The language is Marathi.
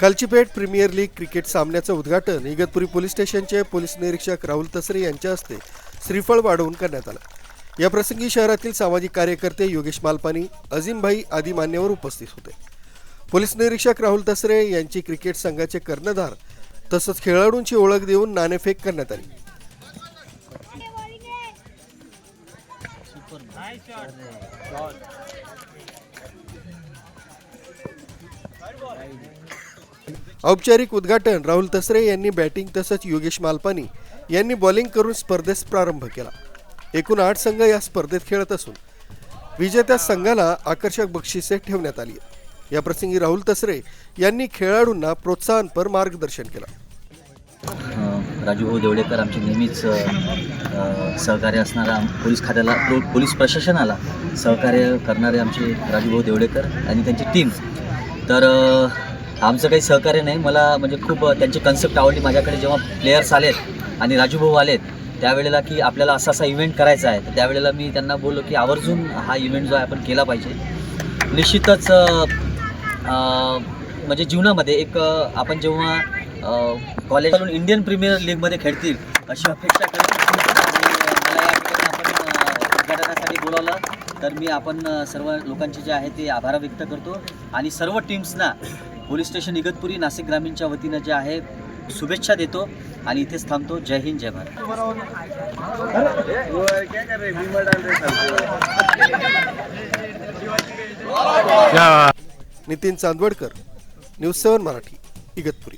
कालचीपेठ प्रीमियर लीग क्रिकेट सामन्याचं उद्घाटन इगतपुरी पोलीस स्टेशनचे पोलीस निरीक्षक राहुल तसरे यांच्या हस्ते श्रीफळ वाढवून करण्यात आलं. याप्रसंगी शहरातील सामाजिक कार्यकर्ते योगेश मालपानी अजिमभाई आदी मान्यवर उपस्थित होते. पोलीस निरीक्षक राहुल तसरे यांची क्रिकेट संघाचे कर्णधार तसंच खेळाडूंची ओळख देऊन नाणेफेक करण्यात आली. औपचारिक उद्घाटन राहुल तसरे यांनी बॅटिंग तसंच योगेश मालपानी यांनी बॉलिंग करून स्पर्धेस प्रारंभ केला. एकूण आठ संघ या स्पर्धेत खेळत असून विजेत्या संघाला आकर्षक बक्षिसे ठेवण्यात आली याप्रसंगी राहुल तसरे यांनी खेळाडूंना प्रोत्साहनपर मार्गदर्शन केलं. राजूभाऊ देवडेकर आमचे नेहमीच सहकार्य असणारा पोलीस खात्याला पोलीस प्रशासनाला सहकार्य करणारे आमचे राजूभाऊ देवडेकर आणि त्यांची टीम तर आमचं काही सहकार्य नाही. मला म्हणजे खूप त्यांची कन्सेप्ट आवडली. माझ्याकडे जेव्हा प्लेयर्स आलेत आणि राजूभाऊ आलेत त्यावेळेला की आपल्याला असा असा इव्हेंट करायचा आहे. तर त्यावेळेला मी त्यांना बोललो की आवर्जून हा इव्हेंट जो आहे आपण केला पाहिजे. निश्चितच म्हणजे जीवनामध्ये एक आपण जेव्हा कॉलेज इंडियन प्रीमियर लीगमध्ये खेळतील अशी अपेक्षा करतो. उद्घाटनासाठी बोलावलं. तर मी आपण सर्व लोकांचे जे आहे ते आभार व्यक्त करतो. आणि सर्व टीम्सना पोलीस स्टेशन इगतपुरी नाशिक ग्रामीणच्या वतीनं जे आहे शुभेच्छा देतो आणि इथेच थांबतो. जय हिंद जय Bharat. Nitin Chandwadkar news seven Marathi Igatpuri.